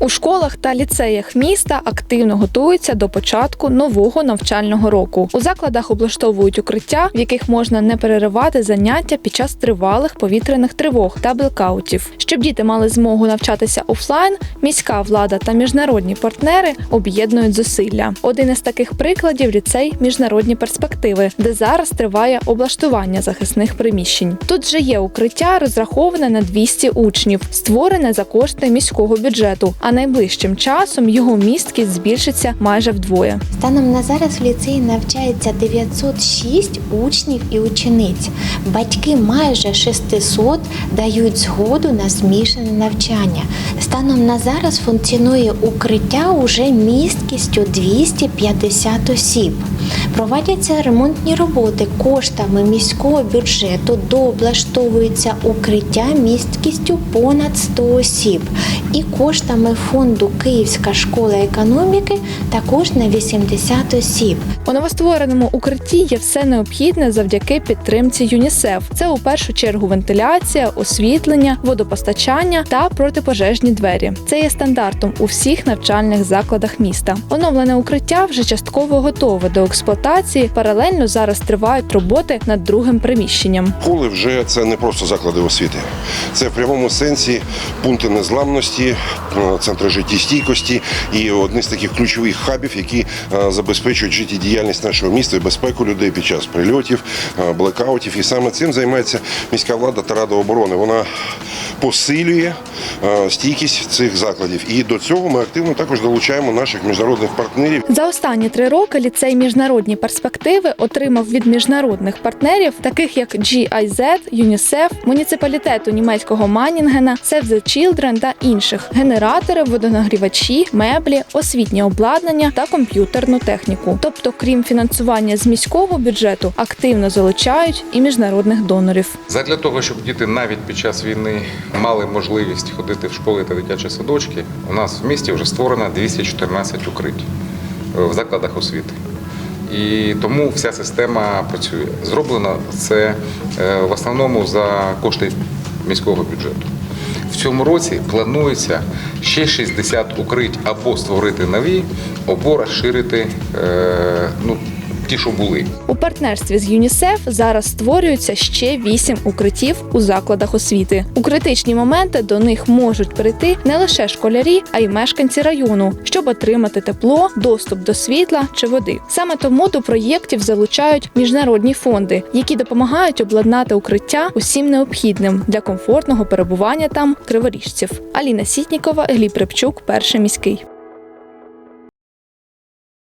У школах та ліцеях міста активно готуються до початку нового навчального року. У закладах облаштовують укриття, в яких можна не переривати заняття під час тривалих повітряних тривог та блекаутів. Щоб діти мали змогу навчатися офлайн, міська влада та міжнародні партнери об'єднують зусилля. Один із таких прикладів ліцей міжнародні перспективи, де зараз триває облаштування захисних приміщень. Тут же є укриття, розраховане на 200 учнів, створене за кошти міського бюджету. А найближчим часом його місткість збільшиться майже вдвоє. Станом на зараз в ліцеї навчається 906 учнів і учениць. Батьки майже 600 дають згоду на змішане навчання. Станом на зараз функціонує укриття уже місткістю 250 осіб. Проводяться ремонтні роботи коштами міського бюджету, дооблаштовується укриття місткістю понад 100 осіб. І коштами фонду Київська школа економіки також на 80 осіб. У новоствореному укритті є все необхідне завдяки підтримці ЮНІСЕФ. Це у першу чергу вентиляція, освітлення, водопостачання та протипожежні двері. Це є стандартом у всіх навчальних закладах міста. Оновлене укриття вже частково готове до експлуатації. Паралельно зараз тривають роботи над другим приміщенням. Школи вже це не просто заклади освіти, це в прямому сенсі пункти незламності, е, центри життєстійкості і одні з таких ключових хабів, які е, забезпечують життєдіяльність нашого міста і безпеку людей під час прильотів, е, блекаутів. І саме цим займається міська влада та рада оборони. Вона посилює е, стійкість цих закладів. І до цього ми активно також долучаємо наших міжнародних партнерів. За останні три роки ліцей міжнародні перспективи отримав від міжнародних партнерів, таких як GIZ, ЮНІСЕФ, муніципалітету німецького Манінгена, Save the Children та інших генератори, водонагрівачі, меблі, освітнє обладнання та комп'ютерну техніку. Тобто, крім фінансування з міського бюджету, активно залучають і міжнародних донорів. Задля того, щоб діти навіть під час війни мали можливість ходити в школи та дитячі садочки, у нас в місті вже створено 214 укриттів е, в закладах освіти. І тому вся система працює. Зроблено це е, в основному за кошти міського бюджету. В цьому році планується ще 60 укрить або створити нові, або розширити е, ті, що були. У партнерстві з ЮНІСЕФ зараз створюються ще вісім укриттів у закладах освіти. У критичні моменти до них можуть прийти не лише школярі, а й мешканці району, щоб отримати тепло, доступ до світла чи води. Саме тому до проєктів залучають міжнародні фонди, які допомагають обладнати укриття усім необхідним для комфортного перебування там криворіжців. Аліна Сітнікова, Гліб Рибчук, перший міський.